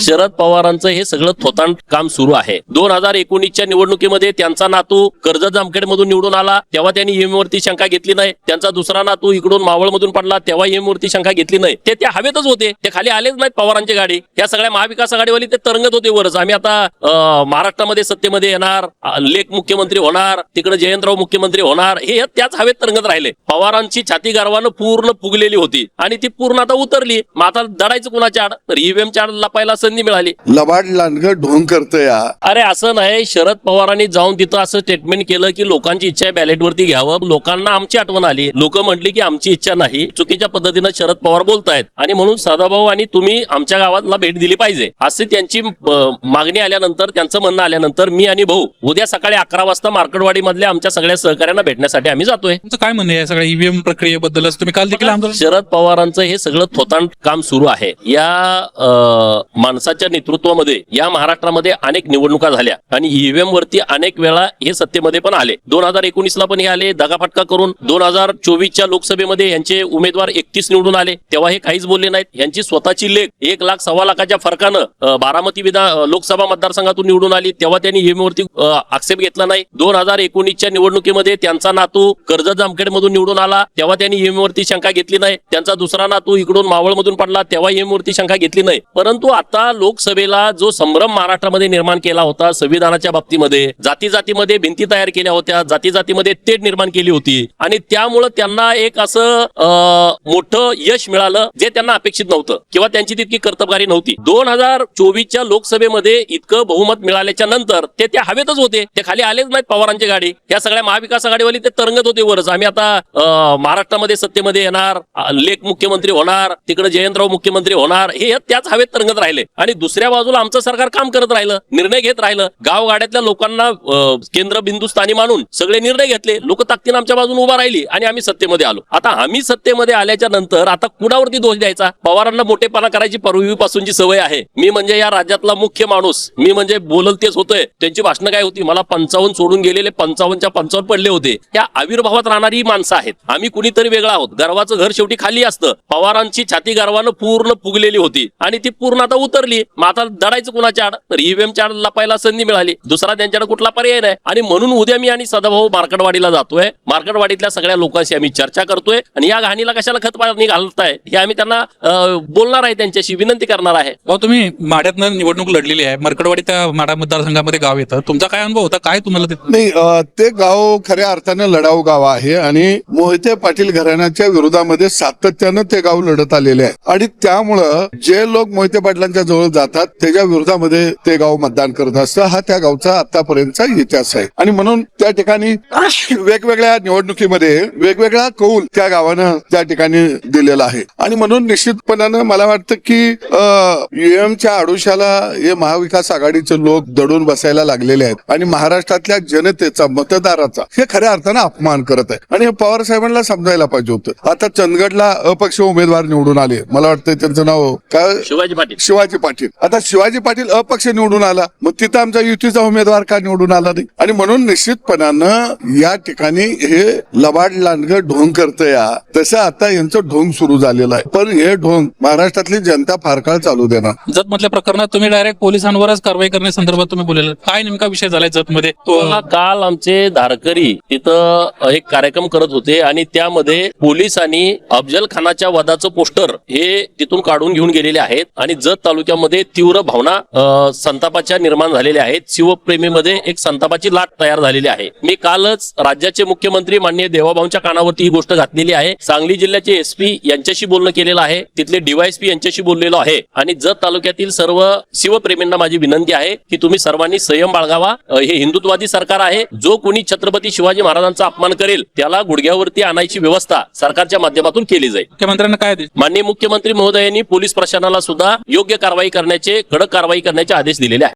शरद पवारांचं हे सगळं थोतांड काम सुरू आहे. दोन हजार एकोणीसच्या निवडणुकीमध्ये त्यांचा नातू कर्जत जामखेड मधून निवडून आला. तेव्हा त्यांनी ईएम शंका घेतली नाही. त्यांचा दुसरा नातू इकडून मावळ मधून पडला. तेव्हा ईएम शंका घेतली नाही. ते त्या हवेतच होते. ते खाली आलेच नाहीत पवारांची गाडी. या सगळ्या महाविकास आघाडीवाली ते तरंगत होते वरच. आम्ही आता महाराष्ट्रामध्ये सत्तेमध्ये येणार. लेख मुख्यमंत्री होणार. तिकडे जयंतराव मुख्यमंत्री होणार. हे त्याच हवेत तरंगत राहिले. पवारांची छाती गर्वानं पूर्ण फुगलेली होती. आणि ती पूर्ण आता उतरली. मग आता दडायचं कुणाच्या आड? तर ईव्हीएम च्या आड लपायला संधी मिळाली. लबाड लांडग ढोंग करतोय या अरे असं नाही शरद पवारांनी जाऊन तिथं असं स्टेटमेंट केलं की लोकांची इच्छा आहे बॅलेट वरती घ्यावं. लोकांना आमची आठवण आली. लोक म्हटली की आमची इच्छा नाही. चुकीच्या पद्धतीनं शरद पवार बोलतायत. आणि म्हणून सदाभाऊ आणि तुम्ही आमच्या गावाला भेट दिली पाहिजे. असे त्यांची मागणी आल्यानंतर त्यांचं म्हणणं आल्यानंतर मी आणि भाऊ उद्या सकाळी अकरा वाजता मार्केटवाडी मधल्या आमच्या सगळ्या सहकार्यांना भेटण्यासाठी आम्ही जातोय. तुमचं काय म्हणणं आहे या सगळ्या ईव्हीएम प्रक्रियेबद्दलच? तुम्ही काल देखील आंदोलन शरद पवारांचं हे सगळं थोतांड काम सुरू आहे. या अं, माणसाच्या नेतृत्वामध्ये या महाराष्ट्रामध्ये अनेक निवडणुका झाल्या. आणि ईव्हीएम वरती अनेक वेळा हे सत्तेमध्ये पण आले. दोन हजार एकोणीसला पण हे आले दगाफटका करून. दोन हजार चोवीसच्या लोकसभेमध्ये यांचे उमेदवार एकतीस निवडून आले. तेव्हा हे काहीच बोलले नाहीत. यांची स्वतःची लेख एक लाख सव्वा लाखाच्या फरकानं बारामती विधान लोकसभा मतदारसंघातून निवडून आली. तेव्हा त्यांनी ईव्हीएम वरती आक्षेप घेतला नाही. दोन हजार एकोणीसच्या निवडणुकीमध्ये त्यांचा नातू कर्जत जामखेड मधून निवडून आला. तेव्हा त्यांनी ईव्हीएम वरती शंका घेतली नाही. त्यांचा दुसरा नातू इकडून मावळ मधून पडला. तेव्हा ईव्हीएम वरती शंका घेतली नाही. परंतु आता लोकसभेला जो संभ्रम महाराष्ट्रामध्ये निर्माण केला होता संविधानाच्या बाबतीमध्ये जाती जातीमध्ये भिंती तयार केल्या होत्या जाती जातीमध्ये तेढ निर्माण केली होती. आणि त्यामुळं त्यांना एक असं मोठं यश मिळालं जे त्यांना अपेक्षित नव्हतं किंवा त्यांची तितकी कर्तबगारी नव्हती. दोन हजार चोवीसच्या लोकसभेमध्ये इतकं बहुमत मिळाल्याच्या नंतर ते त्या हवेतच होते. ते खाली आलेच नाहीत पवारांची गाडी. या सगळ्या महाविकास आघाडीवाली ते तरंगत होते वरच. आम्ही आता महाराष्ट्रामध्ये सत्तेमध्ये येणार लेख मुख्यमंत्री होणार तिकडे जयंतराव मुख्यमंत्री होणार हे त्याच हवेत तरंगत राहिले. आणि दुसऱ्या बाजूला आमचं सरकार काम करत राहिलं निर्णय घेत राहिलं. गावगाड्यातल्या लोकांना केंद्र केंद्रबिंदू स्थानी मानून सगळे निर्णय घेतले. लोक ताकदीनं आमच्या बाजून उभा राहिली आणि आम्ही सत्तेमध्ये आलो. आता आम्ही सत्तेमध्ये आल्याच्यानंतर आता कुणावरती दोष द्यायचा? पवारांना मोठेपणा करायची पूर्वीपासूनची सवय आहे. मी म्हणजे या राज्यातला मुख्य माणूस. मी म्हणजे बोलल तेच होतोय. त्यांची भाषणं काय होती? मला पंचावन्न सोडून गेलेले पंचावन्नच्या पंचावन्न पडले होते. या आविर्भावात राहणारी माणसं आहेत. आम्ही कुणीतरी वेगळा आहोत. गर्वाचं घर शेवटी खाली असतं. पवारांची छाती गर्वानं पूर्ण फुगलेली होती. आणि ती पूर्ण आता उतर उतरली मग आता दडायचं कुणाच्या आड? तर ईव्हीएम च्या आड लपायला संधी मिळाली. दुसरा त्यांच्याकडे कुठला पर्याय नाही. आणि म्हणून उद्या मी आणि सदाभाऊ मार्केटवाडीला जातोय. मार्केटवाडीतल्या सगळ्या लोकांशी आम्ही चर्चा करतोय. आणि या घाणीला कशाला खत पाणी घालताय? हे आम्ही त्यांना बोलणार आहे त्यांच्याशी विनंती करणार आहे. भाऊ तुम्ही माढ्यातनं निवडणूक लढलेली आहे. मरकडवाडी त्या माढा मतदारसंघामध्ये गाव येतं. तुमचा काय अनुभव होता? काय तुम्हाला ते नाही ते गाव खऱ्या अर्थानं लढाऊ गाव आहे. आणि मोहिते पाटील घराण्याच्या विरोधामध्ये सातत्यानं ते गाव लढत आलेले आहे. आणि त्यामुळं जे लोक मोहिते पाटलांच्या जवळ जातात त्याच्या विरोधामध्ये ते गाव मतदान करत असतं. हा त्या गावचा आतापर्यंतचा इतिहास आहे. आणि म्हणून त्या ठिकाणी वेगवेगळ्या निवडणुकीमध्ये वेगवेगळा कौल त्या गावानं त्या ठिकाणी दिलेला आहे. आणि म्हणून निश्चितपणानं मला वाटतं की ईएमच्या आडोशाला हे महाविकास आघाडीचे लोक दडून बसायला लागलेले आहेत. आणि महाराष्ट्रातल्या जनतेचा मतदाराचा हे खऱ्या अर्थानं अपमान करत आहे. आणि हे पवार साहेबांना समजायला पाहिजे होतं. आता चंदगडला अपक्ष उमेदवार निवडून आले. मला वाटतं त्यांचं नाव काय? शिवाजी पाटील. शिवाजी पाटील. आता शिवाजी पाटील अपक्ष निवडून आला मग तिथं आमचा युतीचा उमेदवार का निवडून आला नाही? आणि म्हणून निश्चितपणानं या ठिकाणी हे लबाड लांडग ढोंग करतंय या तसं आता यांचं ढोंग सुरू झालेलं आहे. पण हे ढोंग महाराष्ट्रातली जनता फार काळ चालू देणार. जत मधल्या प्रकरणात तुम्ही डायरेक्ट पोलिसांवरच कारवाई करण्यासंदर्भात तुम्ही बोललेलं. काय नेमका विषय झालाय जत मध्ये? काल आमचे धारकरी तिथं एक कार्यक्रम करत होते आणि त्यामध्ये पोलिसांनी अफजल खानाच्या वधाचं पोस्टर हे तिथून काढून घेऊन गेलेले आहेत. आणि जत तालुक्यामध्ये तीव्र भावना संतापाच्या निर्माण झालेल्या आहेत. शिवप्रेमीमध्ये एक संतापाची लाट तयार झालेली आहे. मी कालच राज्याचे मुख्यमंत्री माननीय देवाभाऊंच्या कानावरती ही गोष्ट घातलेली आहे. सांगली जिल्ह्याचे एसपी यांच्याशी बोलणं केलेलं आहे. तिथले डीवायएसपी यांच्याशी बोललेलो आहे. आणि जत तालुक्यातील सर्व शिवप्रेमींना माझी विनंती आहे की तुम्ही सर्वांनी संयम बाळगावा. हे हिंदुत्ववादी सरकार आहे. जो कोणी छत्रपती शिवाजी महाराजांचा अपमान करेल त्याला गुडघ्यावरती आणायची व्यवस्था सरकारच्या माध्यमातून केली जाईल. मुख्यमंत्र्यांना काय माननीय मुख्यमंत्री महोदयांनी पोलीस प्रशासनाला सुद्धा योग्य कारवाई करण्याचे कडक कारवाई करण्याचे आदेश दिलेले आहेत.